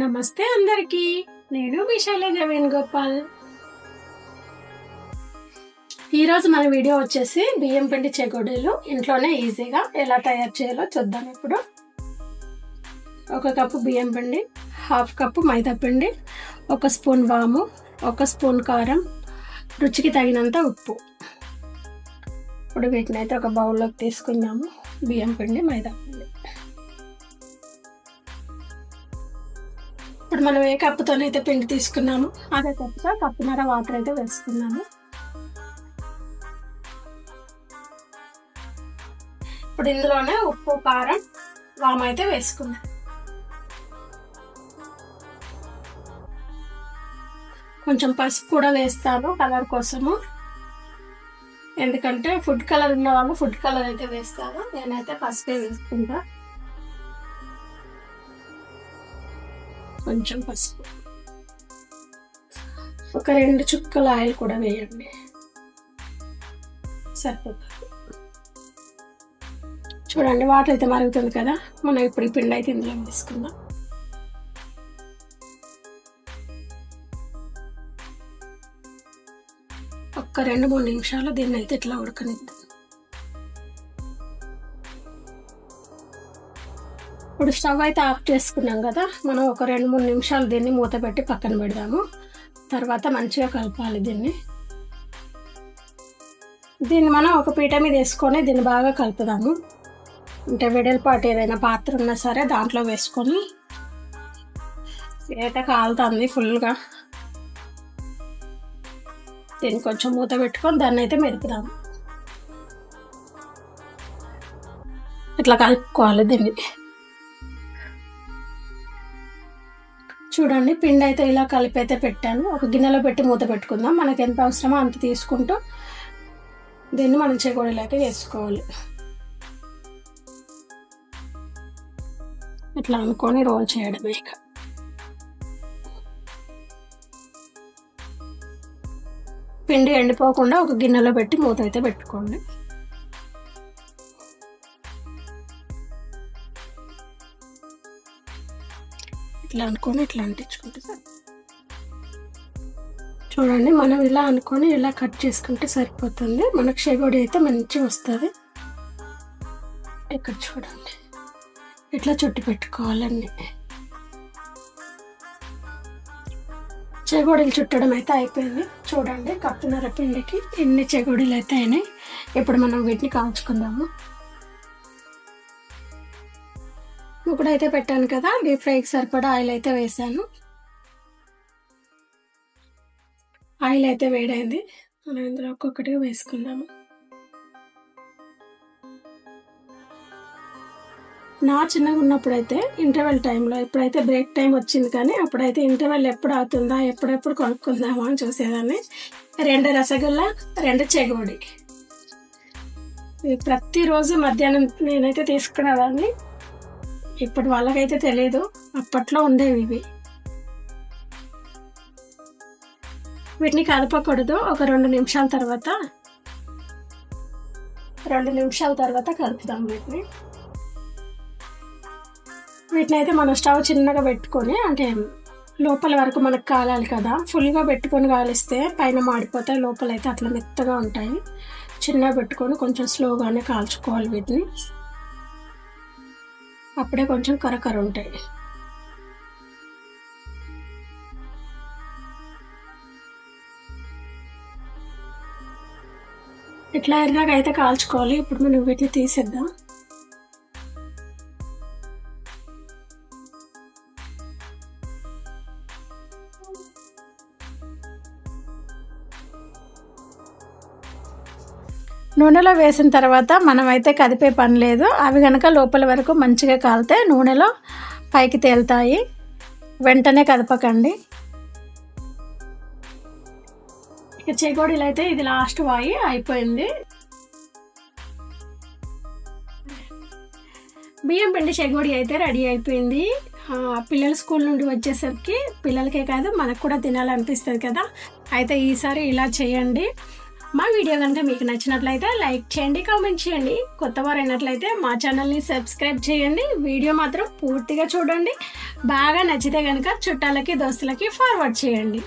నమస్తే అందరికీ. నేను మీ శైలజ వేణుగోపాల్ ఈరోజు మన వీడియో వచ్చేసి బియ్యం పిండి చెగోడీలు ఇంట్లోనే ఈజీగా ఎలా తయారు చేయాలో చూద్దాం ఇప్పుడు. ఒక కప్పు బియ్యం పిండి హాఫ్ కప్పు మైదా పిండి ఒక స్పూన్ వాము ఒక స్పూన్ కారం రుచికి తగినంత ఉప్పు. ఇప్పుడు వీటిని అయితే ఒక బౌల్లోకి తీసుకుందాము. బియ్యం పిండి మైదా పిండి. ఇప్పుడు మనం ఏ కప్పుతోనైతే పిండి తీసుకున్నాము అదే కప్పుతో కప్పున్నర వాటర్ అయితే వేసుకున్నాము. ఇప్పుడు ఇందులోనే ఉప్పు కారం వామ అయితే వేసుకున్నాం కొంచెం పసుపు కూడా వేస్తాను కలర్ కోసము. ఎందుకంటే ఫుడ్ కలర్ ఉన్న వాళ్ళు ఫుడ్ కలర్ అయితే వేస్తారు. నేనైతే పసుపే వేసుకుంటా. కొంచెం పసుపు. ఒక రెండు చుక్కల ఆయిల్ కూడా వేయండి. సరిపోతుంది. చూడండి వాటర్ అయితే మరుగుతుంది కదా. మనం ఇప్పుడు ఈ పిండి అయితే ఇందులో తీసుకుందాం ఒక్క రెండు మూడు నిమిషాలు దీన్ని అయితే ఇట్లా ఉడకనిద్దాం. ఇప్పుడు స్టవ్ అయితే ఆఫ్ చేసుకున్నాం కదా మనం ఒక రెండు మూడు నిమిషాలు దీన్ని మూత పెట్టి పక్కన పెడదాము. తర్వాత మంచిగా కలపాలి దీన్ని. దీన్ని మనం ఒక పీట మీద వేసుకొని దీన్ని బాగా కలుపుదాము. అంటే వెడల్పాటు ఏదైనా పాత్ర ఉన్నా సరే దాంట్లో వేసుకొని ఏట కాలుతుంది ఫుల్గా. దీన్ని కొంచెం మూత పెట్టుకొని దాన్ని అయితే మెరుపుదాము ఇట్లా కలుపుకోవాలి దీన్ని. చూడండి పిండి అయితే ఇలా కలిపి అయితే పెట్టాను. ఒక గిన్నెలో పెట్టి మూత పెట్టుకుందాం. మనకు ఎంత అవసరమో అంత తీసుకుంటూ దీన్ని మనం చెగోడీలాగా వేసుకోవాలి ఇట్లా అనుకొని రోల్ చేయడమే ఇక. పిండి ఎండిపోకుండా ఒక గిన్నెలో పెట్టి మూత అయితే పెట్టుకోండి. ఇట్లా అనుకొని ఇట్లా అంటించుకుంటే చూడండి మనం ఇలా అనుకొని ఇలా కట్ చేసుకుంటే సరిపోతుంది. మనకు షెగోడి అయితే మంచిగా వస్తుంది. ఇక్కడ చూడండి. ఇట్లా చుట్టి పెట్టుకోవాలన్నీ చెగోడీలు చుట్టడం అయితే అయిపోయింది. చూడండి కప్పున్నర పిండికి ఎన్ని చెగోడీలు అయితే అయినాయి. ఇప్పుడు మనం వీటిని కాల్చుకుందాము. ఇప్పుడైతే పెట్టాను కదా డీప్ ఫ్రైకి సరిపడా ఆయిల్ అయితే వేసాను. ఆయిల్ అయితే వేడైంది. మనం ఇందులో ఒక్కొక్కటిగా వేసుకుందాము. నా చిన్నగా ఉన్నప్పుడైతే ఇంటర్వెల్ టైంలో ఇప్పుడైతే బ్రేక్ టైం వచ్చింది కానీ అప్పుడైతే ఇంటర్వెల్ ఎప్పుడు అవుతుందా ఎప్పుడెప్పుడు కొనుక్కుందామా అని చూసేదాన్ని. రెండు రసగుల్లా రెండు చెగుడి. ప్రతిరోజు మధ్యాహ్నం నేనైతే తీసుకునేదాన్ని. ఇప్పుడు వాళ్ళకైతే తెలియదు అప్పట్లో ఉండేవి ఇవి. వీటిని కలపకూడదు. ఒక రెండు నిమిషాల తర్వాత రెండు నిమిషాల తర్వాత కలుపుదాం వీటిని. వీటిని అయితే మనం స్టవ్ చిన్నగా పెట్టుకొని అంటే లోపల వరకు మనకు కాలాలి కదా ఫుల్గా పెట్టుకొని కాలిస్తే పైన మాడిపోతాయి. లోపల అయితే అట్లా మెత్తగా ఉంటాయి. చిన్నగా పెట్టుకొని కొంచెం స్లోగానే కాల్చుకోవాలి వీటిని. అప్పుడే కొంచెం కరకర ఉంటాయి. ఇట్లా ఎర్రగా అయితే కాల్చుకోవాలి. ఇప్పుడు మనం వీటిని తీసేద్దాం. నూనెలో వేసిన తర్వాత మనమైతే కదిపే పని లేదు. అవి కనుక లోపల వరకు మంచిగా కాలితే నూనెలో పైకి తేలుతాయి. వెంటనే కదపకండి. ఇక చేకోడీలు అయితే ఇది లాస్ట్ వాయి అయిపోయింది. బియ్యం పిండి చెగోడి అయితే రెడీ అయిపోయింది. పిల్లలు స్కూల్ నుండి వచ్చేసరికి పిల్లలకే కాదు మనకు కూడా తినాలనిపిస్తుంది కదా. అయితే ఈసారి ఇలా చేయండి. మా వీడియో కనుక మీకు నచ్చినట్లయితే లైక్ చేయండి కామెంట్ చేయండి. కొత్త వారు అయినట్లయితే మా ఛానల్ని సబ్స్క్రైబ్ చేయండి. వీడియో మాత్రం పూర్తిగా చూడండి. బాగా నచ్చితే కనుక చుట్టాలకి దోస్తులకి ఫార్వర్డ్ చేయండి.